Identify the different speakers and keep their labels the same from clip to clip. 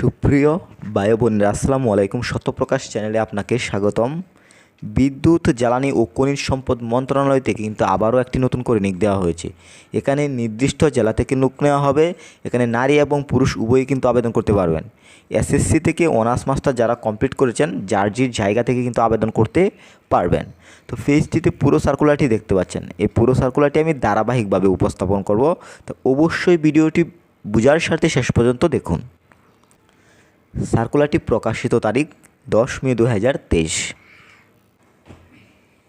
Speaker 1: সুপ্রিয় বায়ু বোনেরা, আসসালামু আলাইকুম সত্যপ্রকাশ চ্যানেলে আপনাকে স্বাগতম। বিদ্যুৎ, জ্বালানি ও খনিজ সম্পদ মন্ত্রণালয় থেকে কিন্তু আবারও একটি নতুন করে নিক দেওয়া হয়েছে। এখানে নির্দিষ্ট জেলা থেকে নিয়োগ নেওয়া হবে, এখানে নারী এবং পুরুষ উভয়ই কিন্তু আবেদন করতে পারবেন। এসএসসি থেকে অনার্স মাস্টার যারা কমপ্লিট করেছেন, জার্জির জায়গা থেকে কিন্তু আবেদন করতে পারবেন। তো ফেজটিতে পুরো সার্কুলারটি দেখতে পাচ্ছেন। এই পুরো সার্কুলারটি আমি ধারাবাহিকভাবে উপস্থাপন করব। তো অবশ্যই ভিডিওটি বোঝার সাথে শেষ পর্যন্ত দেখুন। সার্কুলারটি প্রকাশিত তারিখ দশ মে দু হাজার তেইশ।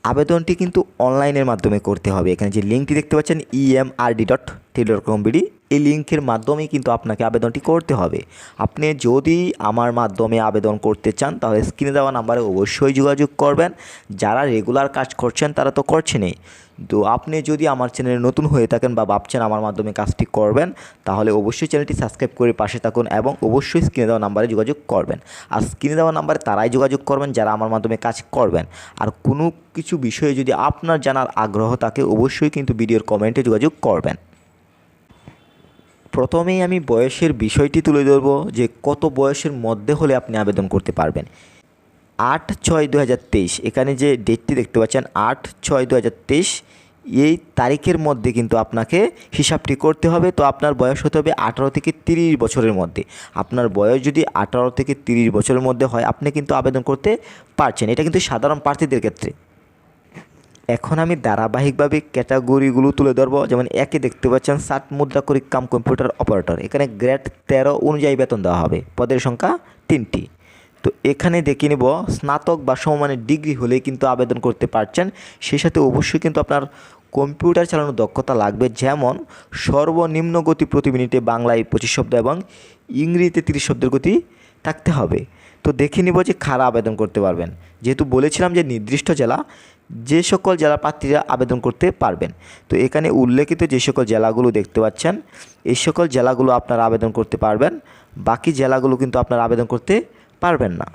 Speaker 1: আবেদনটি কিন্তু অনলাইনের মাধ্যমে করতে হবে। এখানে যে লিঙ্কটি দেখতে পাচ্ছেন ইএমআরডি ডট টেলিকম বিডি এই লিঙ্কের মাধ্যমেই কিন্তু আপনাকে আবেদনটি করতে হবে। আপনি যদি আমার মাধ্যমে আবেদন করতে চান, তাহলে স্ক্রিনে দেওয়া নাম্বারে অবশ্যই যোগাযোগ করবেন। যারা রেগুলার কাজ করছেন, তারা তো করছেনই। তো আপনি যদি আমার চ্যানেলে নতুন হয়ে থাকেন বা ভাবছেন আমার মাধ্যমে কাজটি করবেন, তাহলে অবশ্যই চ্যানেলটি সাবস্ক্রাইব করে পাশে থাকুন এবং অবশ্যই স্ক্রিনে দেওয়া নাম্বারে যোগাযোগ করবেন। আর স্ক্রিনে দেওয়া নাম্বারে তারাই যোগাযোগ করবেন যারা আমার মাধ্যমে কাজ করবেন। আর কোনো কিছু বিষয়ে যদি আপনার জানার আগ্রহ থাকে, অবশ্যই কিন্তু ভিডিওর কমেন্টে যোগাযোগ করবেন। প্রথমেই আমি বয়সের বিষয়টি তুলে ধরবো যে কত বয়সের মধ্যে হলে আপনি আবেদন করতে পারবেন। আট ছয় দু এখানে যে ডেটটি দেখতে পাচ্ছেন, আট ছয় দু এই তারিখের মধ্যে কিন্তু আপনাকে হিসাবটি করতে হবে। তো আপনার বয়স হতে হবে আঠারো থেকে তিরিশ বছরের মধ্যে। আপনার বয়স যদি আঠারো থেকে তিরিশ বছরের মধ্যে হয়, আপনি কিন্তু আবেদন করতে পারছেন। এটা কিন্তু সাধারণ প্রার্থীদের ক্ষেত্রে। এখন আমি ধারাবাহিকভাবে ক্যাটাগরিগুলো তুলে ধরবো। যেমন একে দেখতে পাচ্ছেন ষাট মুদ্রা করি কাম কম্পিউটার অপারেটর। এখানে গ্রেড তেরো অনুযায়ী বেতন দেওয়া হবে। পদের সংখ্যা তিনটি। তো এখানে দেখে নেব, স্নাতক বা সমমানের ডিগ্রি হলে কিন্তু আবেদন করতে পারছেন। সেই সাথে অবশ্যই কিন্তু আপনার কম্পিউটার চালানোর দক্ষতা লাগবে। যেমন সর্বনিম্ন গতি প্রতি মিনিটে বাংলায় পঁচিশ শব্দ এবং ইংরেজিতে তিরিশ শব্দের গতি থাকতে হবে। তো দেখে নিব যে খারা আবেদন করতে পারবেন। যেহেতু বলেছিলাম যে নির্দিষ্ট জেলা যে সকল জেলা প্রার্থীরা আবেদন করতে পারবেন। তো এখানে উল্লেখিত যে সকল জেলাগুলো দেখতে পাচ্ছেন, এই সকল জেলাগুলো আপনারা আবেদন করতে পারবেন, বাকি জেলাগুলো কিন্তু আপনারা আবেদন করতে পারবেন না।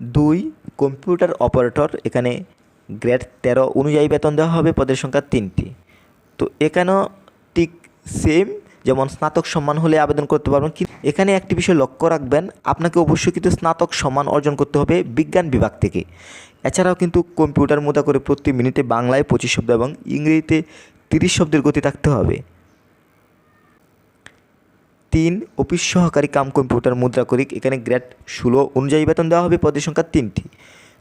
Speaker 1: দুই, কম্পিউটার অপারেটর, এখানে গ্রেড তেরো অনুযায়ী বেতন দেওয়া হবে, পদের সংখ্যা তিনটি। তো এখানেও ঠিক সেম যেমন স্নাতক সম্মান হলে আবেদন করতে পারবেন এখানে একটি বিষয় লক্ষ্য রাখবেন, আপনাকে অবশ্যই কিন্তু স্নাতক সম্মান অর্জন করতে হবে বিজ্ঞান বিভাগ থেকে। এছাড়াও কিন্তু কম্পিউটার মুদ্রা করে প্রতি মিনিটে বাংলায় পঁচিশ শব্দ এবং ইংরেজিতে তিরিশ শব্দের গতি থাকতে হবে। তিন, অফিস সহকারী কাম কম্পিউটার মুদ্রা করিক এখানে গ্রেড ষোলো অনুযায়ী বেতন দেওয়া হবে, পদের সংখ্যা তিনটি।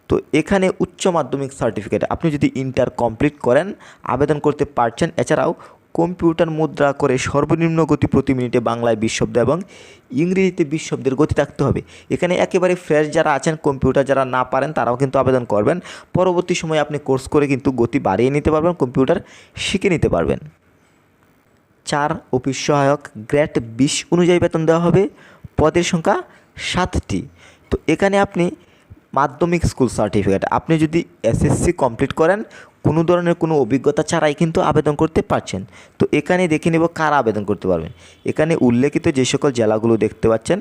Speaker 1: তো এখানে উচ্চ মাধ্যমিক সার্টিফিকেট, আপনি যদি ইন্টার কমপ্লিট করেন, আবেদন করতে পারছেন, এছাড়াও কম্পিউটার মুদ্রা করে সর্বনিম্ন গতি প্রতি মিনিটে বাংলায় বিশ শব্দ এবং ইংরেজিতে বিশ শব্দের গতি থাকতে হবে। এখানে একেবারে ফ্রেশ যারা আছেন, কম্পিউটার যারা না পারেন, তারাও কিন্তু আবেদন করবেন। পরবর্তী সময়ে আপনি কোর্স করে কিন্তু গতি বাড়িয়ে নিতে পারবেন, কম্পিউটার শিখে নিতে পারবেন। চার, অফিস সহায়ক গ্রেড বিশ অনুযায়ী বেতন দেওয়া হবে। পদের সংখ্যা সাতটি। তো এখানে আপনি মাধ্যমিক স্কুল সার্টিফিকেট আপনি যদি এসএসসি কমপ্লিট করেন কোনো ধরনের কোনো অভিজ্ঞতা ছাড়াই কিন্তু আবেদন করতে পারছেন। তো এখানে দেখে নেব কারা আবেদন করতে পারবেন। এখানে উল্লেখিত যে সকল জেলাগুলো দেখতে পাচ্ছেন,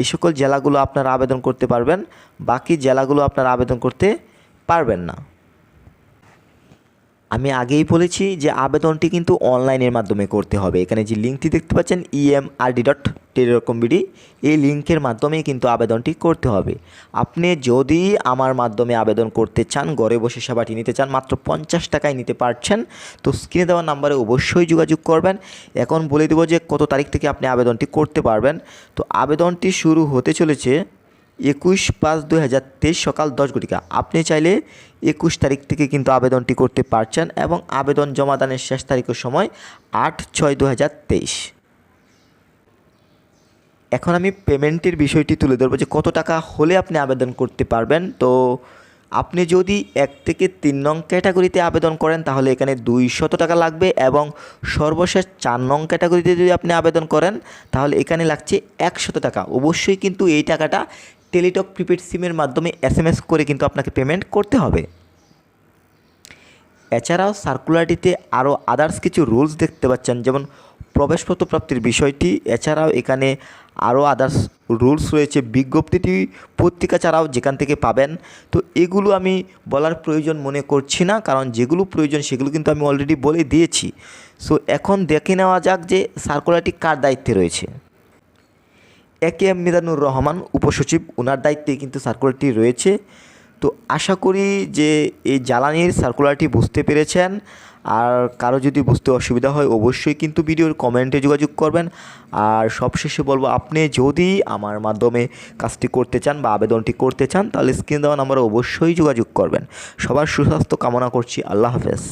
Speaker 1: এই সকল জেলাগুলো আপনারা আবেদন করতে পারবেন, বাকি জেলাগুলো আপনারা আবেদন করতে পারবেন না। আমি আগেই বলেছি যে আবেদনটি কিন্তু অনলাইনের মাধ্যমে করতে হবে। এখানে যে লিঙ্কটি দেখতে পাচ্ছেন ইএমআরডি ডট টেলিকম বিডি, এই লিঙ্কের মাধ্যমেই কিন্তু আবেদনটি করতে হবে। আপনি যদি আমার মাধ্যমে আবেদন করতে চান, ঘরে বসে সেবাটি নিতে চান, মাত্র পঞ্চাশ টাকায় নিতে পারছেন, তো স্ক্রিনে দেওয়া নাম্বারে অবশ্যই যোগাযোগ করবেন। এখন বলে দেবো যে কত তারিখ থেকে আপনি আবেদনটি করতে পারবেন। তো আবেদনটি শুরু হতে চলেছে একুশ পাঁচ দুই হাজার তেইশ সকাল দশ ঘটিকা। আপনি চাইলে একুশ তারিখ থেকে কিন্তু আবেদনটি করতে পারছেন এবং আবেদন জমাদানের শেষ তারিখের সময় আট ছয় দু হাজার তেইশ। এখন আমি পেমেন্টের বিষয়টি তুলে ধরবো যে কত টাকা হলে আপনি আবেদন করতে পারবেন। তো আপনি যদি এক থেকে তিন নং ক্যাটাগরিতে আবেদন করেন, তাহলে এখানে দুইশত টাকা লাগবে এবং সর্বশেষ চার নং ক্যাটাগরিতে যদি আপনি আবেদন করেন, তাহলে এখানে লাগছে একশত টাকা। অবশ্যই কিন্তু এই টাকাটা টেলিটক প্রিপেড সিমের মাধ্যমে এস এম এস করে কিন্তু আপনাকে পেমেন্ট করতে হবে। এছাড়াও সার্কুলারটিতে আরও আদার্স কিছু রুলস দেখতে পাচ্ছেন, যেমন প্রবেশপত্র প্রাপ্তির বিষয়টি। এছাড়াও এখানে আরও আদার্স রুলস রয়েছে, বিজ্ঞপ্তিটি পত্রিকা ছাড়াও যেখান থেকে পাবেন। তো এগুলো আমি বলার প্রয়োজন মনে করছি না, কারণ যেগুলো প্রয়োজন সেগুলো কিন্তু আমি অলরেডি বলে দিয়েছি। সো এখন দেখে নেওয়া যাক যে সার্কুলারটি কার দায়িত্বে রয়েছে। A K M Mizanur Rahman উপসচিব ওনার দায়িত্বে কিন্তু সার্কুলারটি রয়েছে। তো আশা করি যে এই জ্বালানির সার্কুলারটি বুঝতে পেরেছেন। আর কারও যদি বুঝতে অসুবিধা হয়, অবশ্যই কিন্তু ভিডিওর কমেন্টে যোগাযোগ করবেন। আর সবশেষে বলব, আপনি যদি আমার মাধ্যমে কাজটি করতে চান বা আবেদনটি করতে চান, তাহলে স্ক্রিন দেওয়া নাম্বারে অবশ্যই যোগাযোগ করবেন। সবার সুস্বাস্থ্য কামনা করছি। আল্লাহ হাফেজ।